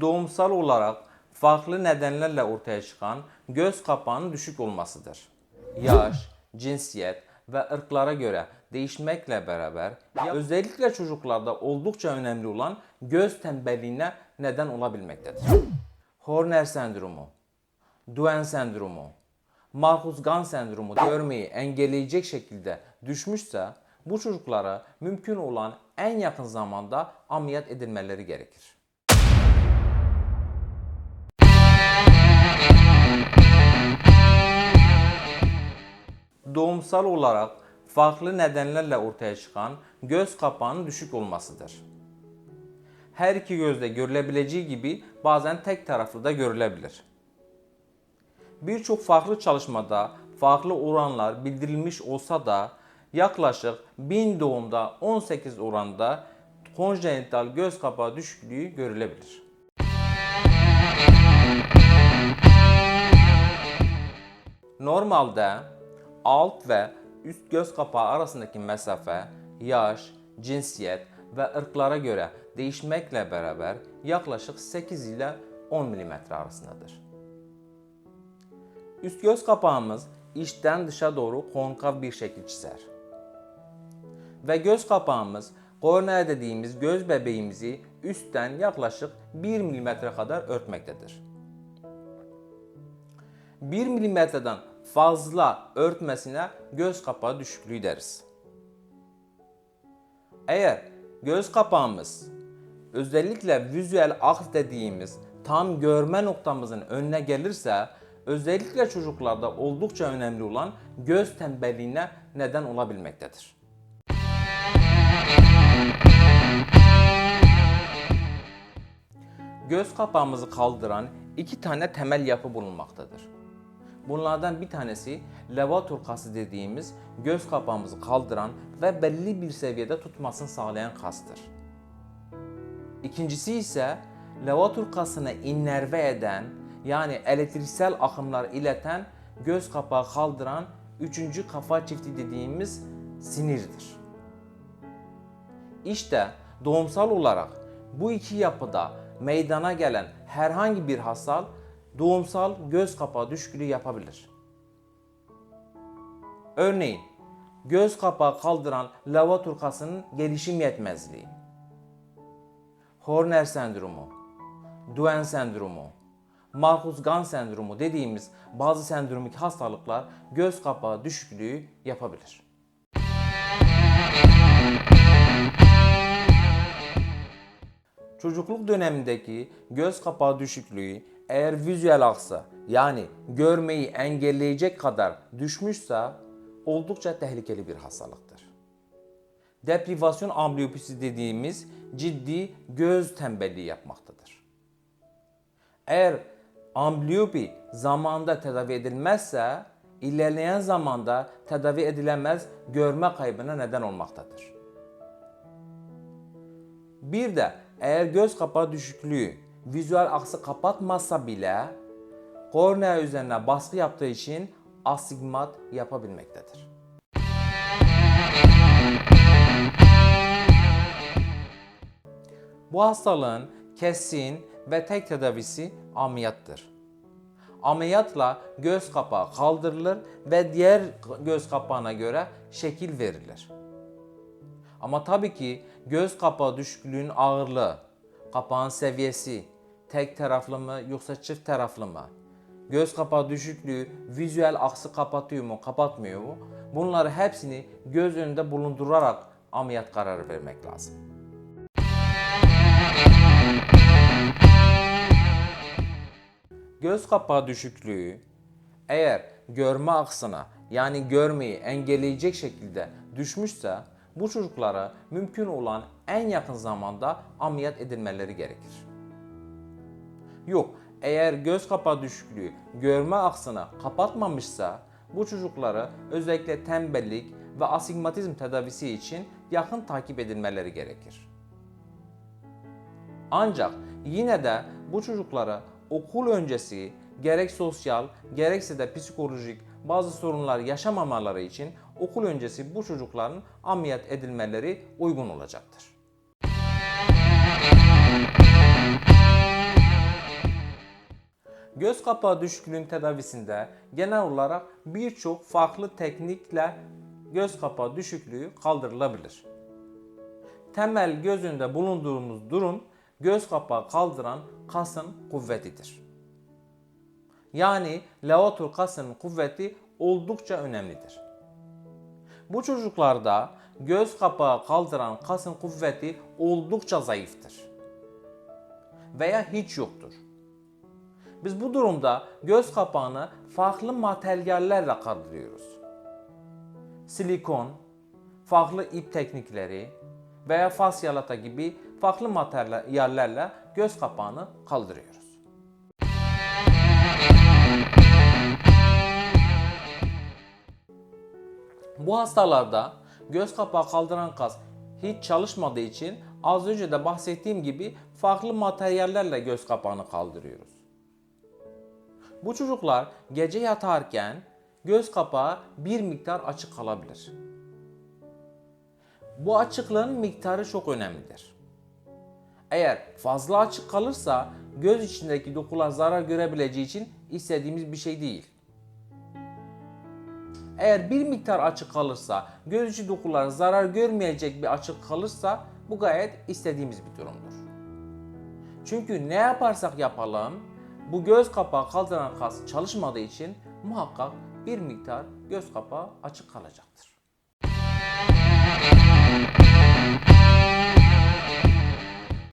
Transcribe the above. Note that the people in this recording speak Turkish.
doğumsal olarak farklı nedenlerle ortaya çıkan göz kapağının düşük olmasıdır. Yaş, cinsiyet ve ırklara göre değişmekle beraber özellikle çocuklarda oldukça önemli olan göz tembelliğine neden olabilmektedir. Horner sendromu, Duane sendromu, Marcus-Gunn sendromu görmeyi engelleyecek şekilde düşmüşse bu çocuklara mümkün olan en yakın zamanda ameliyat edilmeleri gerekir. Doğumsal olarak farklı nedenlerle ortaya çıkan göz kapağının düşük olmasıdır. Her iki gözde görülebileceği gibi bazen tek taraflı da görülebilir. Birçok farklı çalışmada farklı oranlar bildirilmiş olsa da yaklaşık 1000 doğumda 18 oranda konjenital göz kapağı düşüklüğü görülebilir. Normalde alt ve üst göz kapağı arasındaki mesafe yaş, cinsiyet ve ırklara göre değişmekle beraber yaklaşık 8 ile 10 mm arasındadır. Üst göz kapağımız içten dışa doğru konkav bir şekil çizer. Ve göz kapağımız kornea dediğimiz göz bebeğimizi üstten yaklaşık 1 mm kadar örtmektedir. 1 milimetreden fazla örtmesine göz kapağı düşüklüğü deriz. Eğer göz kapağımız özellikle vizüel aks dediğimiz tam görme noktamızın önüne gelirse özellikle çocuklarda oldukça önemli olan göz tembelliğine neden olabilmektedir. Göz kapağımızı kaldıran iki tane temel yapı bulunmaktadır. Bunlardan bir tanesi levator kası dediğimiz göz kapağımızı kaldıran ve belli bir seviyede tutmasını sağlayan kastır. İkincisi ise levator kasını innerve eden yani elektriksel akımlar ileten göz kapağı kaldıran üçüncü kafa çifti dediğimiz sinirdir. İşte doğumsal olarak bu iki yapıda meydana gelen herhangi bir hastal doğumsal göz kapağı düşüklüğü yapabilir. Örneğin göz kapağı kaldıran lavatur kasının gelişim yetmezliği, Horner sendromu, Duane sendromu, Marcus-Gunn sendromu dediğimiz bazı sendromik hastalıklar göz kapağı düşüklüğü yapabilir. Çocukluk dönemindeki göz kapağı düşüklüğü eğer vizüel aksa yani görmeyi engelleyecek kadar düşmüşse oldukça tehlikeli bir hastalıktır. Deprivasyon ambliyopisi dediğimiz ciddi göz tembelliği yapmaktadır. Eğer ambliyopi zamanında tedavi edilmezse ilerleyen zamanda tedavi edilemez görme kaybına neden olmaktadır. Bir de eğer göz kapağı düşüklüğü vizüel aksı kapatmazsa bile kornea üzerine baskı yaptığı için astigmat yapabilmektedir. Bu hastalığın kesin ve tek tedavisi ameliyattır. Ameliyatla göz kapağı kaldırılır ve diğer göz kapağına göre şekil verilir. Ama tabii ki göz kapağı düşüklüğünün ağırlığı, kapağın seviyesi, tek taraflı mı yoksa çift taraflı mı? Göz kapağı düşüklüğü vizüel aksı kapatıyor mu, kapatmıyor mu? Bunları hepsini göz önünde bulundurarak ameliyat kararı vermek lazım. Göz kapağı düşüklüğü eğer görme aksına yani görmeyi engelleyecek şekilde düşmüşse bu çocuklara mümkün olan en yakın zamanda ameliyat edilmeleri gerekir. Yok, eğer göz kapağı düşüklüğü görme aksını kapatmamışsa bu çocukları özellikle tembellik ve asigmatizm tedavisi için yakın takip edilmeleri gerekir. Ancak yine de bu çocuklara okul öncesi gerek sosyal gerekse de psikolojik bazı sorunlar yaşamamaları için okul öncesi bu çocukların ameliyat edilmeleri uygun olacaktır. Göz kapağı düşüklüğün tedavisinde genel olarak birçok farklı teknikle göz kapağı düşüklüğü kaldırılabilir. Temel göz önünde bulunduğumuz durum göz kapağı kaldıran kasın kuvvetidir. Yani levator kasının kuvveti oldukça önemlidir. Bu çocuklarda göz kapağı kaldıran kasın kuvveti oldukça zayıftır veya hiç yoktur. Biz bu durumda göz kapağını farklı materyallerle kaldırıyoruz. Silikon, farklı ip teknikleri veya fasyalata gibi farklı materyallerle göz kapağını kaldırıyoruz. Bu hastalarda göz kapağı kaldıran kas hiç çalışmadığı için az önce de bahsettiğim gibi farklı materyallerle göz kapağını kaldırıyoruz. Bu çocuklar gece yatarken göz kapağı bir miktar açık kalabilir. Bu açıklığın miktarı çok önemlidir. Eğer fazla açık kalırsa göz içindeki dokular zarar görebileceği için istediğimiz bir şey değil. Eğer bir miktar açık kalırsa, göz içi dokular zarar görmeyecek bir açık kalırsa bu gayet istediğimiz bir durumdur. Çünkü ne yaparsak yapalım bu göz kapağı kaldıran kas çalışmadığı için muhakkak bir miktar göz kapağı açık kalacaktır.